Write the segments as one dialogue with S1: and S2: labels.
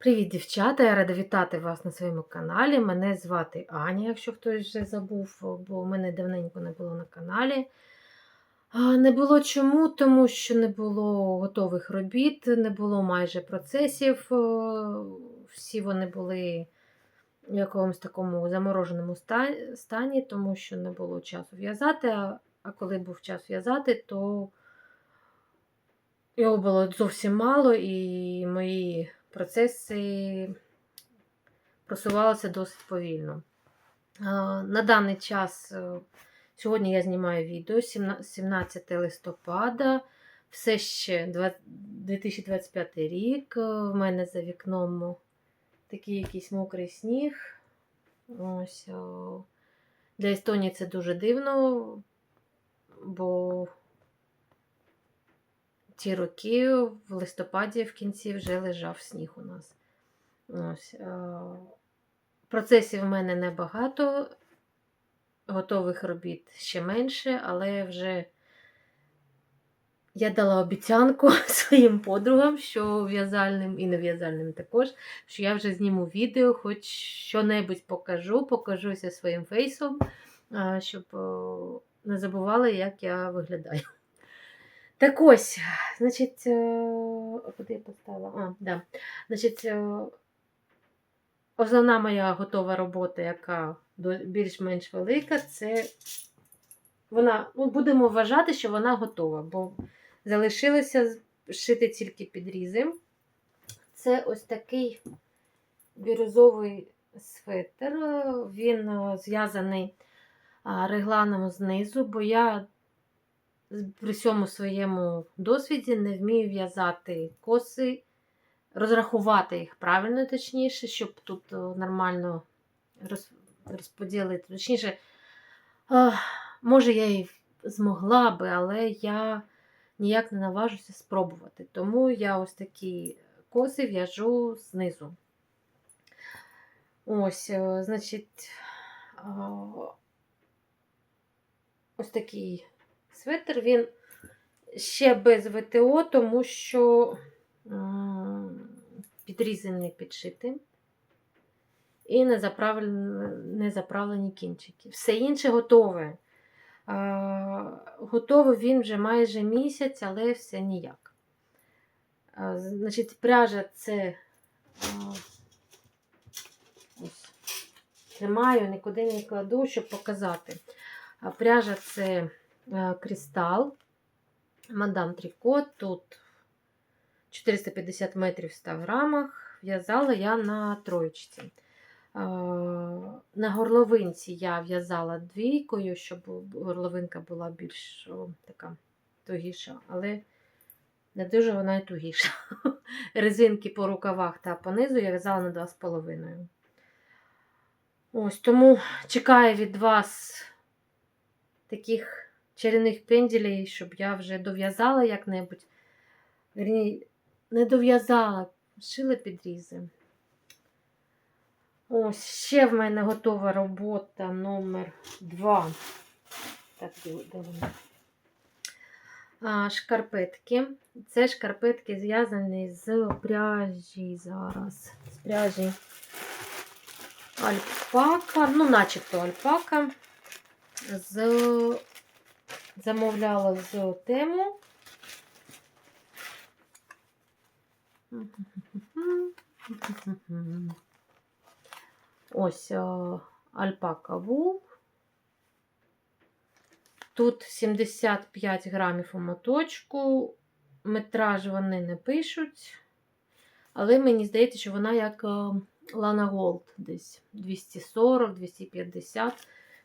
S1: Привіт, дівчата! Я рада вітати вас на своєму каналі. Мене звати Аня, якщо хтось вже забув, бо мене давненько не було на каналі. Не було чому, тому що не було готових робіт, не було майже процесів. е, Всі вони були в якомусь такому замороженому стані, тому що не було часу в'язати. А- А коли був час в'язати, то його було зовсім мало, і мої процеси просувалися досить повільно. На даний час, е, сьогодні я знімаю відео 17 17 листопада, все ще 2025 рік. Е, В мене за вікном такий якийсь мокрий сніг. Ось, для Естонії це дуже дивно, бо ті роки в листопаді в кінці вже лежав сніг у нас. Ось. е, Процесів в мене небагато, готових робіт ще менше, але вже я дала обіцянку своїм подругам, що в'язальним і нев'язальним також, що я вже зніму відео, хоч що-небудь покажу, покажуся своїм фейсом, щоб не забували, як я виглядаю. Так ось, значить, е, куди я поставила? А, да. Значить, е, основна моя готова робота, яка більш-менш велика, це вона, ну, будемо вважати, що вона готова, бо залишилося шити тільки підрізи. Це ось такий бірюзовий светр. Він е, зв'язаний регланом знизу, бо я при всьому своєму досвіді не вмію в'язати коси, розрахувати їх правильно, точніше, щоб тут е, нормально роз- розподілити. Точніше, може, я і змогла би, але я ніяк не наважуся спробувати. Тому я ось такі коси в'яжу знизу. Ось, е, значить, ось такий светр. Він ще без ВТО, тому що м, підрізи підшити. І не заправлені, не заправлені кінчики. Все інше готове. Готовий він вже майже місяць, але все ніяк. Значить, пряжа це ось, тримаю, нікуди не кладу, щоб показати. Пряжа це а, кристал. Мадам Трикот. Тут 450 метрів в 100 грамах. В'язала я на троєчці. На горловинці я в'язала двійкою, щоб горловинка була більш така тугіша, але не дуже вона і тугіша. Резинки по рукавах та по низу я в'язала на 2,5. Ось тому чекаю від вас таких чарівних пенділей, щоб я вже дов'язала як-небудь. Вірні, не дов'язала, шила підрізи. Ось, ще в мене готова робота номер 2. Так, де вона? Шкарпетки. Це шкарпетки зв'язані з пряжі зараз. З пряжі альпака, ну, начебто альпака. З... Замовляла з тему. Ось о, альпака вул. Тут 75 грамів у моточку. Метраж вони не пишуть. Але мені здається, що вона як Лана Голд десь 240-250.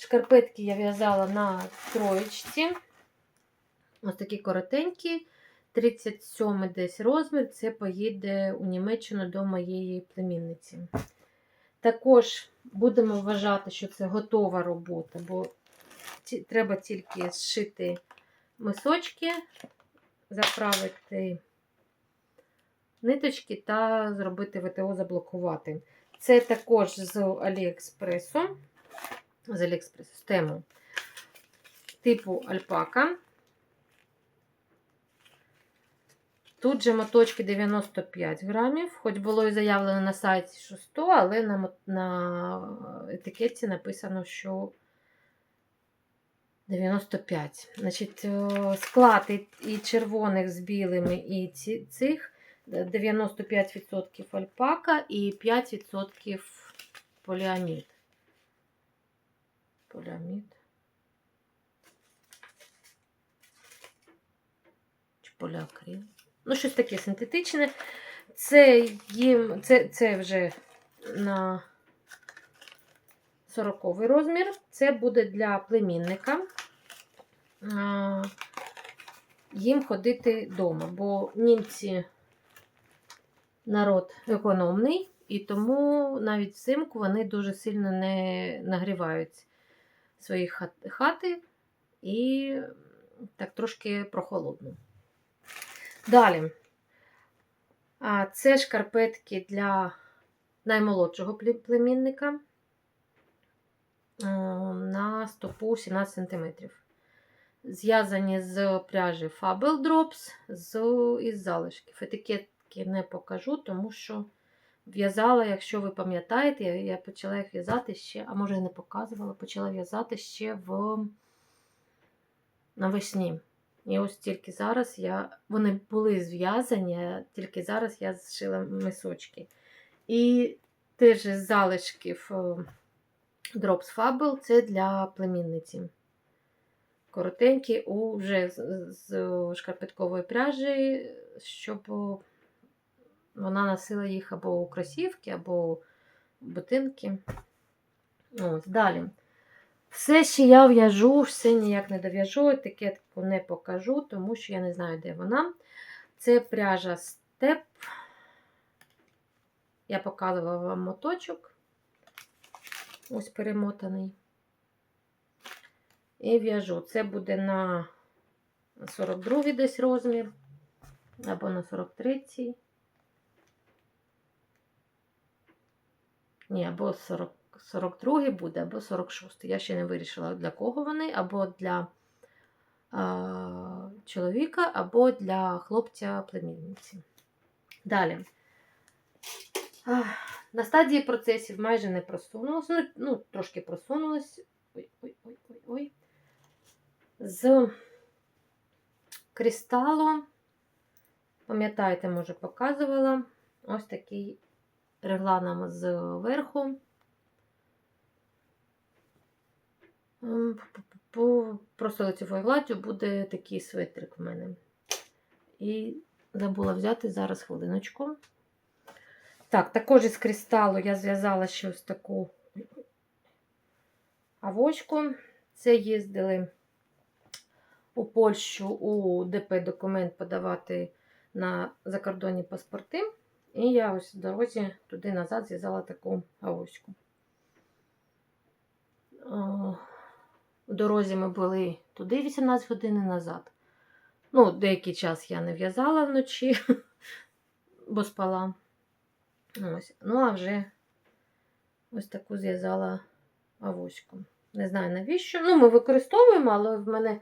S1: Шкарпетки я в'язала на троєчці. Ось такі коротенькі. 37 десь розмір. Це поїде у Німеччину до моєї племінниці. Також будемо вважати, що це готова робота, бо треба тільки зшити мисочки, заправити ниточки та зробити ВТО заблокувати. Це також з Аліекспресу, з Аліекспресу, з тему типу альпака. Тут же моточки 95 грамів, хоч було і заявлено на сайті, що 100, але на, на етикетці написано, що 95. Значить, склад і, червоних з білими, і ці, цих е, 95% альпака і 5% поліамід. Поліамід. Чи поліакрил. Ну, щось таке синтетичне. Це їм, це, це вже на 40 розмір. Це буде для племінника. Їм ходити вдома, бо німці народ економний, і тому навіть взимку вони дуже сильно не нагрівають свої хати і так трошки прохолодно. Далі. Це шкарпетки для наймолодшого племінника на стопу 17 см. Зв'язані з пряжі Fable Drops з, із залишків. Етикетки не покажу, тому що в'язала, якщо ви пам'ятаєте, я, почала їх в'язати ще, а може і не показувала, почала в'язати ще в навесні. І ось тільки зараз я. Вони були зв'язані, тільки зараз я зшила мисочки. І теж з залишків е, Drops Fable це для племінниці. Коротенькі у вже з, шкарпеткової пряжі, щоб вона носила їх або у кросівки, або у ботинки. От, далі. Все, що я в'яжу, все ніяк не дов'яжу, етикетку не покажу, тому що я не знаю, де вона. Це пряжа степ. Я показувала вам моточок. Ось перемотаний. І в'яжу. Це буде на 42 десь розмір, або на 43. Ні, або 40, 42 буде, або 46. Я ще не вирішила, для кого вони, або для а, чоловіка, або для хлопця-племінниці. Далі. На стадії процесів майже не просунулося. Ну, ну трошки просунулось. Ой-ой-ой-ой-ой. З кристалу, пам'ятаєте, може, показувала ось такий регланом зверху. Просто лицевою гладдю буде такий светрик в мене. І забула взяти зараз хвилиночку. Так, також із кристалу я зв'язала ще ось таку авочку. Це їздили у Польщу у ДП документ подавати на закордонні паспорти. І я ось в дорозі туди назад зв'язала таку авоську. У дорозі ми були туди 18 годин назад. Ну, деякий час я не в'язала вночі, бо спала. Ось. Ну, а вже ось таку зв'язала авоську. Не знаю навіщо. Ну, ми використовуємо, але в мене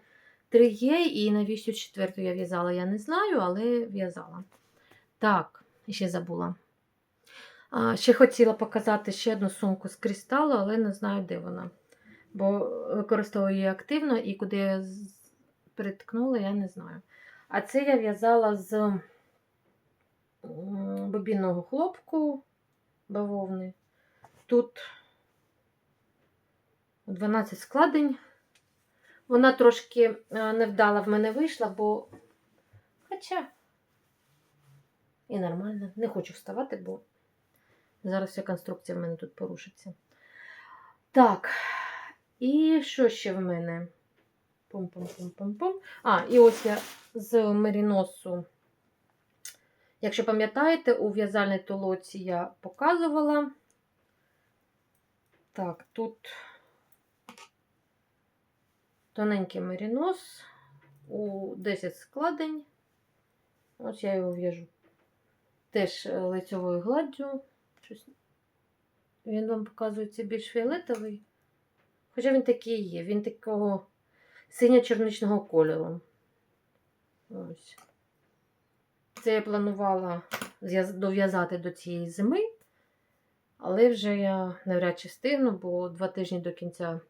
S1: три є, і навіщо четверту я в'язала, я не знаю, але в'язала. Так, ще забула. А, ще хотіла показати ще одну сумку з кристалу, але не знаю, де вона. Бо використовую її активно і куди я приткнула, я не знаю. А це я в'язала з бобінного хлопку бавовни. Тут 12 складень. Вона трошки е, невдала в мене вийшла, бо. Хоча і нормально. Не хочу вставати, бо зараз вся конструкція в мене тут порушиться. Так, і що ще в мене? Пум-пум-пум-пум-пум. А, і ось я з меріносу. Якщо пам'ятаєте, у в'язальній толоці я показувала. Так, тут тоненький мерінос у 10 складень. Ось я його в'яжу. Теж е, лицьовою гладдю. Він вам показується більш фіолетовий. Хоча він такий є, він такого синьо-чорничного кольору. Ось. Це я планувала дов'язати до цієї зими, але вже я навряд чи встигну, бо два тижні до кінця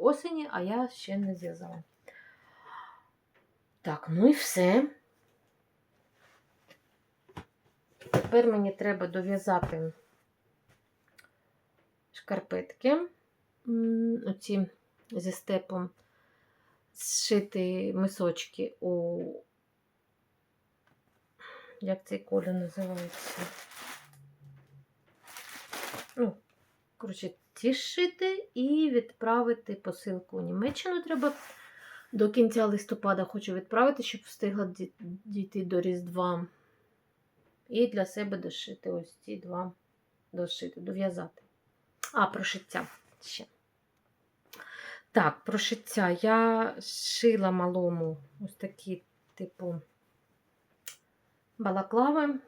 S1: осені, а я ще не зв'язала. Так, ну і все. Тепер мені треба дов'язати шкарпетки. Оці зі степом зшити мисочки у. Як цей колір називається? Ну, коротше, ці зшити і відправити посилку у Німеччину треба до кінця листопада хочу відправити, щоб встигла дійти до Різдва. І для себе дошити ось ці два дошити, дов'язати. А, прошиття ще. Так, прошиття. Я шила малому ось такі, типу, балаклави.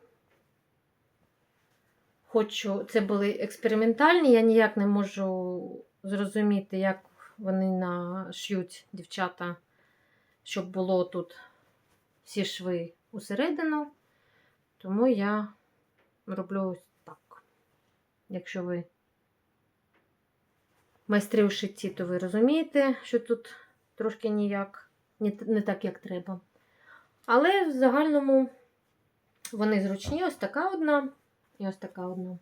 S1: Хочу, це були експериментальні, я ніяк не можу зрозуміти, як вони нашьють дівчата, щоб було тут всі шви усередину. Тому я роблю ось так. Якщо ви майстри у шитті, то ви розумієте, що тут трошки ніяк, не, так, як треба. Але в загальному вони зручні. Ось така одна і ось така одна.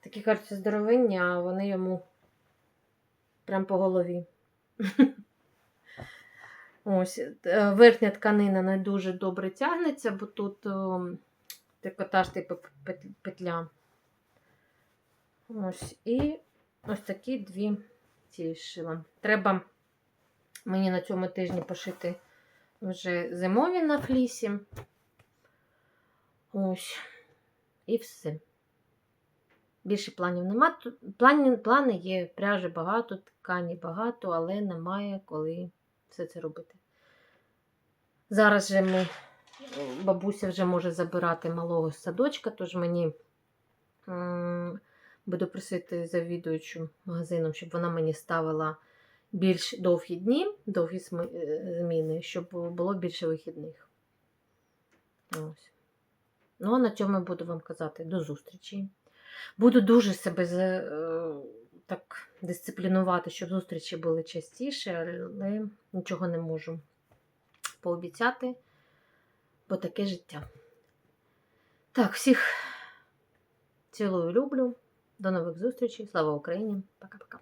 S1: Такі, кажуться, здоровинні, а вони йому прям по голові. Ось, е, верхня тканина не дуже добре тягнеться, бо тут о, трикотаж типу петля. Ось, і ось такі дві ці шила. Треба мені на цьому тижні пошити вже зимові на флісі. Ось. І все. Більше планів нема. Плани, плани є, пряжі багато, ткані багато, але немає коли все це робити. Зараз же ми, бабуся вже може забирати малого садочка, тож мені буду просити завідуючу магазином, щоб вона мені ставила більш довгі дні, довгі е, зміни, щоб було більше вихідних. Ось. Ну, а на цьому буду вам казати до зустрічі. Буду дуже себе е, так дисциплінувати, щоб зустрічі були частіше, але нічого не можу пообіцяти, бо таке життя. Так, всіх цілую, люблю. До нових зустрічей. Слава Україні! Пока-пока.